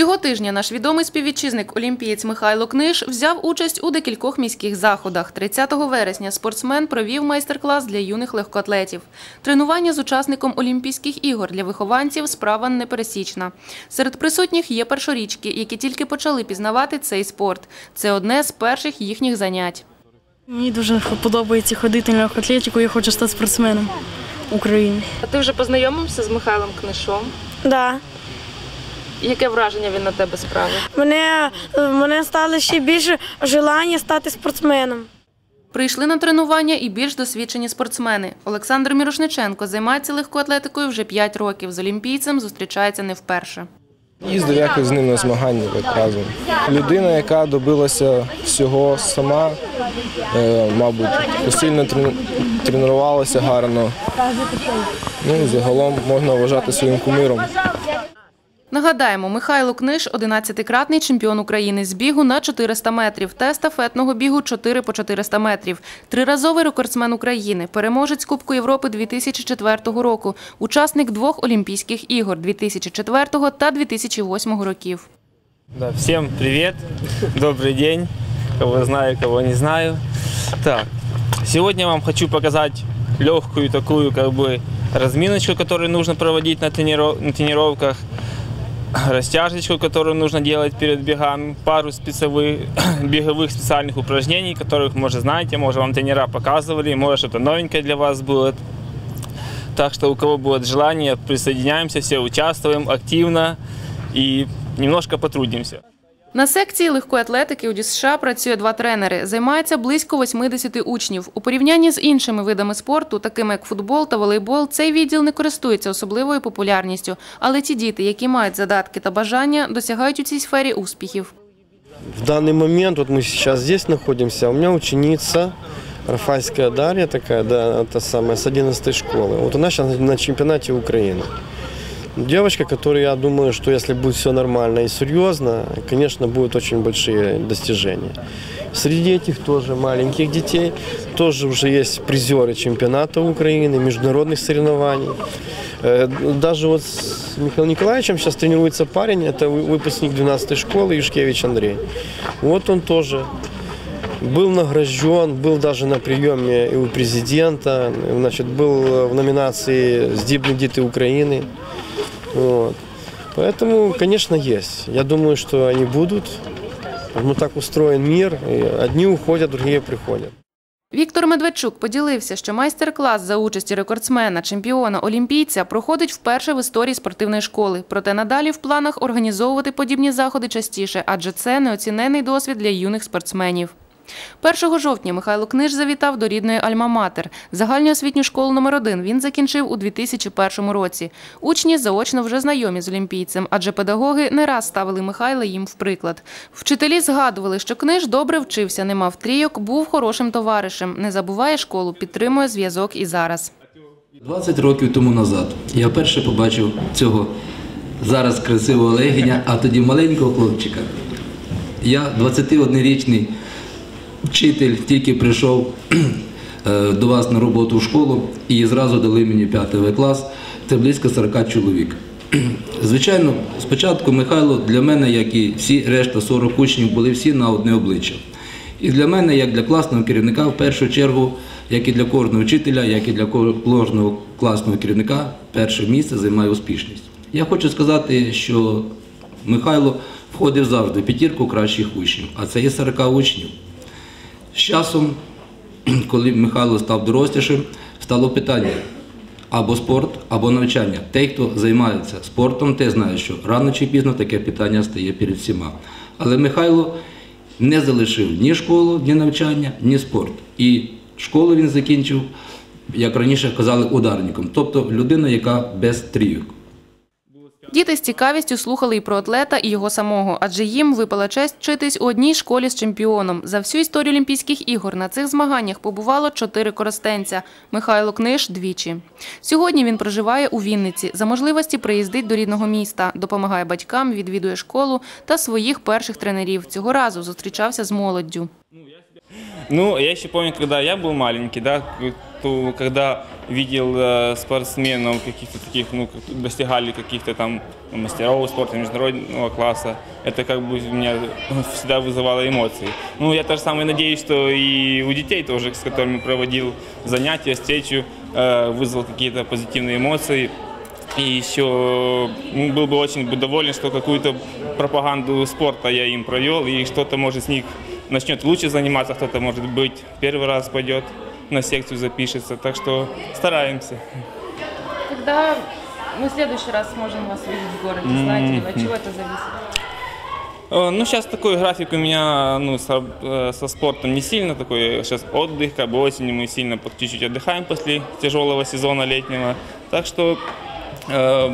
Цього тижня наш відомий співвітчизник олімпієць Михайло Книж взяв участь у декількох міських заходах. 30 вересня спортсмен провів майстер-клас для юних легкоатлетів. Тренування з учасником Олімпійських ігор для вихованців справа непересічна. Серед присутніх є першорічки, які тільки почали пізнавати цей спорт. Це одне з перших їхніх занять. Мені дуже подобається ходити на легкоатлетику, я хочу стати спортсменом України. А ти вже познайомився з Михайлом Книшом? Да. Яке враження він на тебе справив? Мене, мене стало ще більше желання стати спортсменом. Прийшли на тренування і більш досвідчені спортсмени. Олександр Мірошниченко займається легкоатлетикою вже 5 років. З олімпійцем зустрічається не вперше. Їздив якось з ним на змагання разом. Людина, яка добилася всього сама, е, мабуть, посильно тренувалася гарно. Ну загалом можна вважати своїм кумиром. Нагадаємо, Михайло Книж – 11-кратний чемпіон України з бігу на 400 метрів та естафетного бігу 4 по 400 метрів. Триразовий рекордсмен України, переможець Кубку Європи 2004 року, учасник двох Олімпійських ігор 2004 та 2008 років. Да, всем привет, добрый день, кого знаю, кого не знаю. Так, сегодня вам хочу показать легкую такую как бы разминочку, которую нужно трениров- на тренировках, растяжечку, которую нужно делать перед бегами, пару спецовых, беговых специальных упражнений, которых, может, знаете, может, вам тренера показывали, может, что-то новенькое для вас будет. Так что у кого будет желание, присоединяемся, все участвуем активно и немножко потрудимся. На секції легкої атлетики у ДЮСШ працює два тренери. Займається близько 80 учнів. У порівнянні з іншими видами спорту, такими як футбол та волейбол, цей відділ не користується особливою популярністю. Але ті діти, які мають задатки та бажання, досягають у цій сфері успіхів. В данный момент, вот мы сейчас здесь находимся, у меня ученица Рафальская Дарья такая, да, это самая, с 11 школы. Вот она сейчас на чемпионате Украины. Девочка, которая, я думаю, что если будет все нормально и серьезно, конечно, будут очень большие достижения. Среди этих тоже маленьких детей тоже уже есть призеры чемпионата Украины, международных соревнований. Э, Даже вот с Михаилом Николаевичем сейчас тренируется парень, это вы- выпускник 12 школы Юшкевич Андрей. Вот он тоже был награжден, был даже на приеме и у президента, значит, был в номинации «Здибные дети Украины». Вот. Поэтому, конечно, есть. Я думаю, что они будут. Ну, так устроен мир. и Одни уходят, другие приходят. Віктор Медведчук поділився, що майстер-клас за участі рекордсмена, чемпіона, олімпійця проходить вперше в історії спортивної школи. Проте надалі в планах організовувати подібні заходи частіше, адже це неоцінений досвід для юних спортсменів. 1 жовтня Михайло Книж завітав до рідної Альма-Матер. Загальноосвітню школу номер 1 він закінчив у 2001 році. Учні заочно вже знайомі з олімпійцем, адже педагоги не раз ставили Михайла їм в приклад. Вчителі згадували, що Книж добре вчився, не мав трійок, був хорошим товаришем, не забуває школу, підтримує зв'язок і зараз. 20 років тому назад я вперше побачив цього зараз красивого легеня, а тоді маленького хлопчика. Я 21-річний вчитель, тільки прийшов е, до вас на роботу в школу і зразу дали мені 5 клас. Це близько 40 чоловік. Звичайно, спочатку Михайло для мене, як і всі решта 40 учнів, були всі на одне обличчя. І для мене, як для класного керівника, в першу чергу, як і для кожного вчителя, як і для кожного класного керівника, перше місце займає успішність. Я хочу сказати, що Михайло входив завжди в п'ятірку кращих учнів, а це є 40 учнів. З часом, коли Михайло став дорослішим, стало питання або спорт, або навчання. Той, хто займається спортом, те знає, що рано чи пізно таке питання стає перед всіма. Але Михайло не залишив ні школу, ні навчання, ні спорт. І школу він закінчив, як раніше казали, ударником, тобто людина, яка без трійок. Діти з цікавістю слухали і про атлета, і його самого, адже їм випала честь вчитись у одній школі з чемпіоном. За всю історію Олімпійських ігор на цих змаганнях побувало чотири коростенця. Михайло Книж двічі. Сьогодні він проживає у Вінниці. За можливості приїздить до рідного міста, допомагає батькам, відвідує школу та своїх перших тренерів. Цього разу зустрічався з молоддю. Ну, я еще помню, когда я был маленький, да, то когда видел э, спортсменов каких-то таких, ну, достигали каких-то там мастеров спорта международного класса. Это как бы меня всегда вызывало эмоции. Ну, я тоже самое надеюсь, что и у детей тоже, с которыми проводил занятия, встречу, э, вызвал какие-то позитивные эмоции. И еще ну, был бы очень доволен, что какую-то пропаганду спорта я им провел, и что-то, может, с них начнет лучше заниматься, кто-то, может быть, первый раз пойдет на секцию, запишется. Так что стараемся. Когда мы в следующий раз сможем вас увидеть в городе, знаете ли от чего это зависит? Э, Ну, сейчас такой график у меня ну, со, э, со спортом не сильно такой. Сейчас отдых, как бы осенью мы сильно чуть-чуть отдыхаем после тяжелого сезона летнего. Так что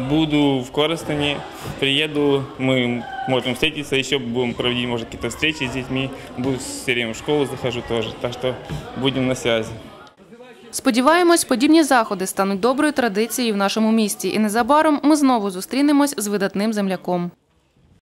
буду в Коростане, приеду, мы можем встретиться еще, будем проводить, может, какие-то встречи с детьми. Буду все время в школу захожу тоже. Так что будем на связи. Сподіваємось, подібні заходи стануть доброю традицією в нашому місті, і незабаром ми знову зустрінемось з видатним земляком.